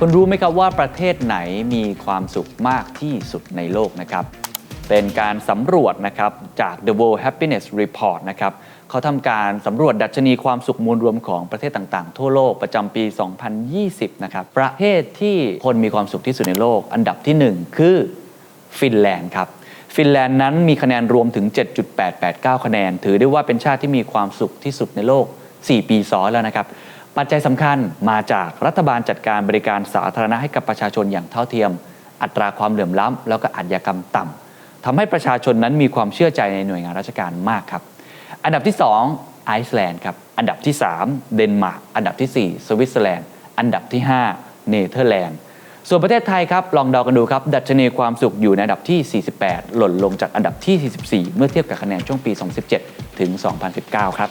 คุณรู้ไหมครับว่าประเทศไหนมีความสุขมากที่สุดในโลกนะครับ เป็นการสำรวจนะครับจาก The World Happiness Report นะครับเขาทำการสำรวจดัชนีความสุขมวลรวมของประเทศต่างๆ ทั่วโลกประจำปี 2020 นะครับ ประเทศที่คนมีความสุขที่สุดในโลก อันดับที่ 1 คือฟินแลนด์ครับฟินแลนด์นั้นมีคะแนนรวมถึง 7.889 คะแนน ถือได้ว่าเป็นชาติที่มีความสุขที่สุดในโลก 4 ปีซ้อนแล้วนะครับ ปัจจัยสำคัญมาจากรัฐบาลจัดการบริการสาธารณะให้กับประชาชนอย่างเท่าเทียม อัตราความเหลื่อมล้ำแล้วก็อาชญากรรมต่ำทำให้ประชาชนนั้นมีความเชื่อใจในหน่วยงานราชการมากครับ อันดับที่ 2 ไอซ์แลนด์ครับ อันดับที่ 3 เดนมาร์ก อันดับทีสี่ 4 สวิตเซอร์แลนด์ อันดับที่ 5 เนเธอร์แลนด์ ส่วนประเทศไทยครับ ลองเดากันดูครับ ดัชนีความสุขอยู่ในอันดับที่ 48 หล่นลงจากอันดับที่ 44 เมื่อเทียบกับคะแนนช่วงปี 2017 ถึง 2019 ครับ